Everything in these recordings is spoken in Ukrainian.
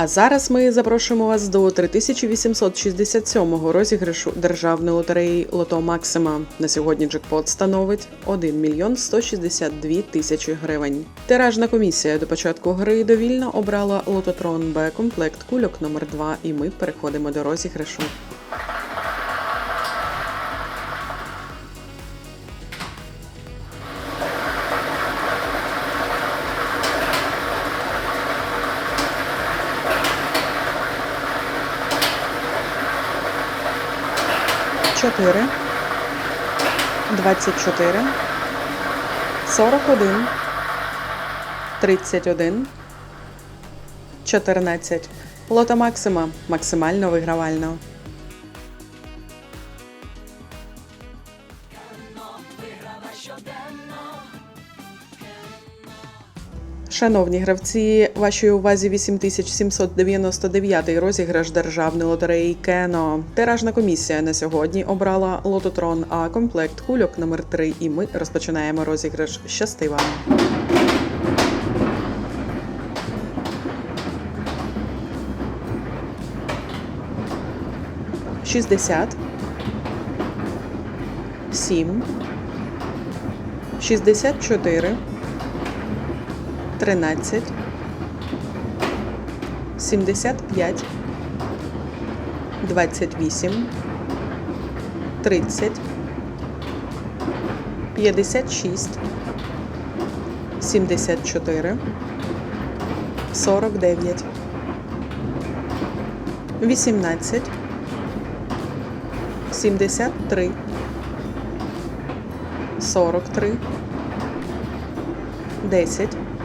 А зараз ми запрошуємо вас до 3867-го розіграшу державної лотереї Лото Максима. На сьогодні джекпот становить 1 мільйон 162 тисячі гривень. Тиражна комісія до початку гри довільно обрала Лототрон Б комплект кульок номер 2 і ми переходимо до розіграшу. Чотири, двадцять чотири, сорок один, тридцять один, чотирнадцять. Лота Максима. Максимально вигравально. Шановні гравці, вашій увазі 8799 розіграш державної лотереї Кено. Тиражна комісія на сьогодні обрала Лототрон А комплект кульок номер 3 і ми розпочинаємо розіграш. Щасти вам! Шістдесят. Сім. Шістдесят чотири. 13, 75, 28, 30, 56, 74, 49, 18, 73, 43, 10,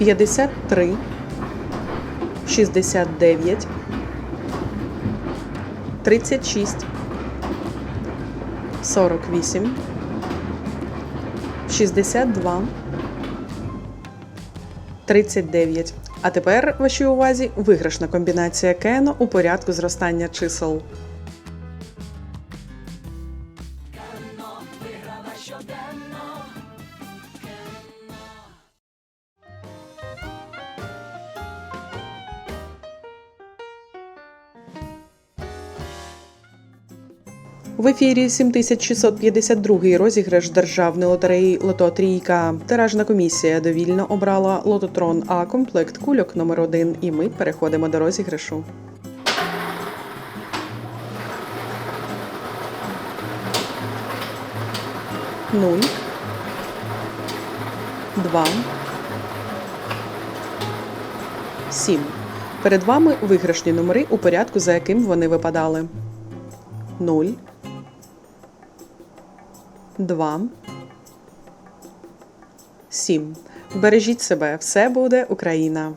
53, 69, 36, 48, 62, 39. А тепер вашій увазі виграшна комбінація Кено у порядку зростання чисел. В ефірі 7652 розіграш державної лотереї Лото Трійка. Тиражна комісія довільно обрала Лототрон А комплект кульок номер 1 і ми переходимо до розіграшу. Нуль. Два. Сім. Перед вами виграшні номери у порядку, за яким вони випадали. 0, 2, 7. Бережіть себе, все буде Україна!